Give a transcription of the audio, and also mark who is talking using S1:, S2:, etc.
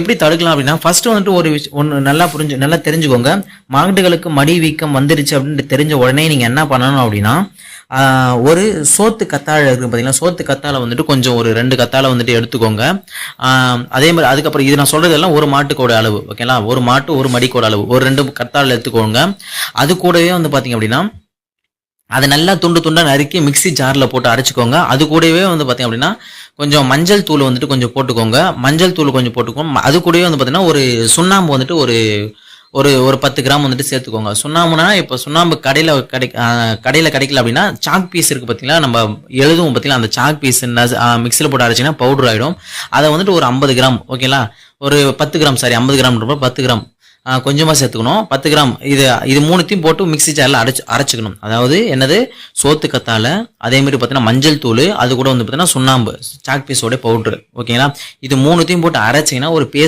S1: எப்படி தடுக்கலாம் அப்படின்னா ஃபர்ஸ்ட் வந்துட்டு ஒரு விஷயம் ஒன்று நல்லா புரிஞ்சு நல்லா தெரிஞ்சுக்கோங்க. மாடுகளுக்கு மடி வீக்கம் வந்துருச்சு அப்படின்ட்டு தெரிஞ்ச உடனே நீங்கள் என்ன பண்ணணும் அப்படின்னா ஒரு சோத்து கத்தாழை இருக்கு பார்த்தீங்கன்னா சோத்து கத்தாழை வந்துட்டு கொஞ்சம் ஒரு ரெண்டு கத்தாழை வந்துட்டு எடுத்துக்கோங்க. அதே மாதிரி அதுக்கப்புறம் இது நான் சொல்கிறதெல்லாம் ஒரு மாட்டுக்கோட அளவு ஓகேங்களா? ஒரு மாட்டு ஒரு மடிக்கோட அளவு. ஒரு ரெண்டு கத்தாழை எடுத்துக்கோங்க. அது கூடவே வந்து பார்த்தீங்க அப்படின்னா அதை நல்லா துண்டு துண்டாக நறுக்கி மிக்ஸி ஜாரில் போட்டு அரைச்சிக்கோங்க. அது கூடவே வந்து பார்த்தீங்க அப்படின்னா கொஞ்சம் மஞ்சள் தூள் வந்துட்டு கொஞ்சம் போட்டுக்கோங்க. மஞ்சள் தூள் கொஞ்சம் போட்டுக்கோங்க. அது கூடவே வந்து பார்த்தீங்கன்னா ஒரு சுண்ணாம்பு வந்துட்டு ஒரு ஒரு ஒரு பத்து கிராம் வந்துட்டு சேர்த்துக்கோங்க. சுண்ணாம்புனா இப்போ சுண்ணாம்பு கடையில் கிடை கடையில் கிடைக்கல அப்படின்னா சாக் பீஸ் இருக்குது பார்த்தீங்களா நம்ம எழுதுவோம் பார்த்தீங்களா அந்த சாக் பீஸ் மிக்சியில் போட்டு அரைச்சிங்கன்னா பவுடர் ஆகிடும் அதை வந்துட்டு ஒரு ஐம்பது கிராம் ஓகேங்களா ஒரு பத்து கிராம் சாரி ஐம்பது கிராம் பத்து கிராம் கொஞ்சமாக சேர்த்துக்கணும். பத்து கிராம். இது இது மூணுத்தையும் போட்டு மிக்ஸி ஜாரில் அரைச்சு அரைச்சிக்கணும். அதாவது என்னது? சோத்து கத்தாழை அதேமாரி பார்த்தீங்கன்னா மஞ்சள் தூள் அது கூட வந்து பார்த்தீங்கன்னா சுண்ணாம்பு சாக் பீஸோட பவுட்ரு ஓகேங்களா இது மூணுத்தையும் போட்டு அரைச்சிங்கன்னா ஒரு பேஸ்ட்